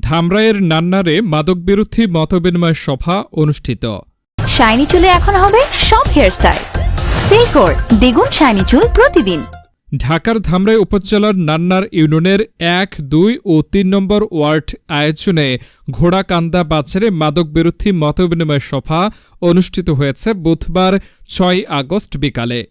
ধামরাইয়ের নান্নারে মাদক মাদকবিরোধী মতবিনিময় সভা অনুষ্ঠিত। শাইনি চুলে এখন হবে সব হেয়ারস্টাইল সিল্কোর দ্বিগুণ শাইনি চুল প্রতিদিন। ঢাকার ধামরাই উপজেলার নান্নার ইউনিয়নের এক দুই ও তিন নম্বর ওয়ার্ড আয়োজনে ঘোড়াকান্দা বাজারে মাদকবিরোধী মতবিনিময় সভা অনুষ্ঠিত হয়েছে বুধবার ছয় আগস্ট বিকালে।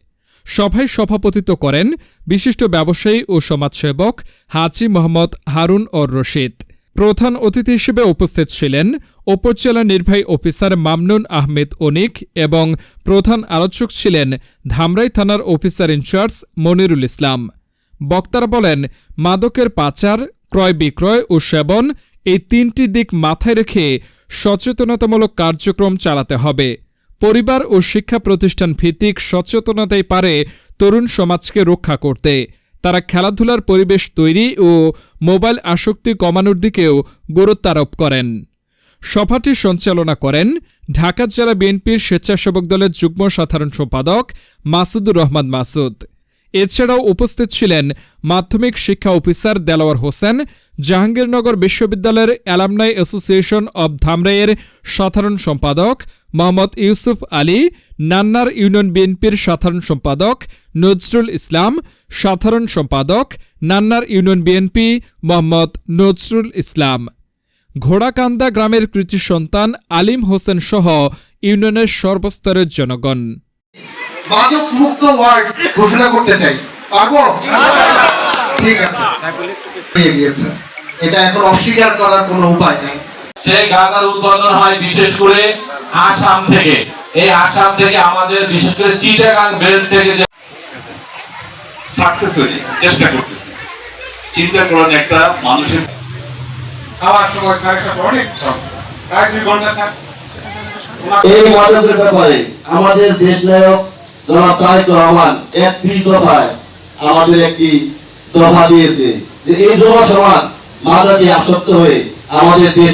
সভায় সভাপতিত্ব করেন বিশিষ্ট ব্যবসায়ী ও সমাজসেবক হাজি মোহাম্মদ হারুন অর রশিদ। প্রধান অতিথি হিসেবে উপস্থিত ছিলেন উপজেলা নির্বাহী অফিসার মামনুন আহমেদ অনিক এবং প্রধান আলোচক ছিলেন ধামরাই থানার অফিসার ইনচার্জ মনিরুল ইসলাম। বক্তারা বলেন, মাদকের পাচার, ক্রয় বিক্রয় ও সেবন এই তিনটি দিক মাথায় রেখে সচেতনতামূলক কার্যক্রম চালাতে হবে। পরিবার ও শিক্ষা প্রতিষ্ঠান ভিত্তিক সচেতনতাই পারে তরুণ সমাজকে রক্ষা করতে। তারা খেলাধুলার পরিবেশ তৈরি ও মোবাইল আসক্তি কমানোর দিকেও গুরুত্ব আরোপ করেন। সভাটি সঞ্চালনা করেন ঢাকা জেলা বিএনপির স্বেচ্ছাসেবক দলের যুগ্ম সাধারণ সম্পাদক মাসুদুর রহমান মাসুদ। এছাড়াও উপস্থিত ছিলেন মাধ্যমিক শিক্ষা অফিসার দেলাওয়ার হোসেন, জাহাঙ্গীরনগর বিশ্ববিদ্যালয়ের অ্যালামনাই অ্যাসোসিয়েশন অব ধামরাইয়ের সাধারণ সম্পাদক মোহাম্মদ ইউসুফ আলী নান্নার ইউনিয়ন বিএনপির সাধারণ সম্পাদক নজরুল ইসলাম সাধারণ সম্পাদক নান্নার ইউনিয়ন বিএনপি মোহাম্মদ নজরুল ইসলাম। ঘোড়াকান্দা গ্রামের কৃতি সন্তান আলিম হোসেন সহ ইউনিয়নের সর্বস্তরের জনগণ। মাদক মুক্ত ওয়ার্ড ঘোষণা করতে চাই। পারব? ঠিক আছে। এটা এখন অস্বীকার করার কোনো উপায় নাই। সেই গাঁজার উৎপাদন হয় বিশেষ করে আসাম থেকে। এই আসাম থেকে আমাদের বিশেষ করে চিটাগাং বেল্ট থেকে যে সাকসেসফুলি চেষ্টা করতেছি। চিন্তা করেন একটা মানুষের খাওয়ার সময় অনেক এই মাদকের ব্যাপারে আমাদের দেশ নায়ক জনাব তারেক রহমান একটি দফায় আমাদের একটি দফা দিয়েছে যে এই যুব সমাজ মাদকে আসক্ত হয়ে আমাদের দেশ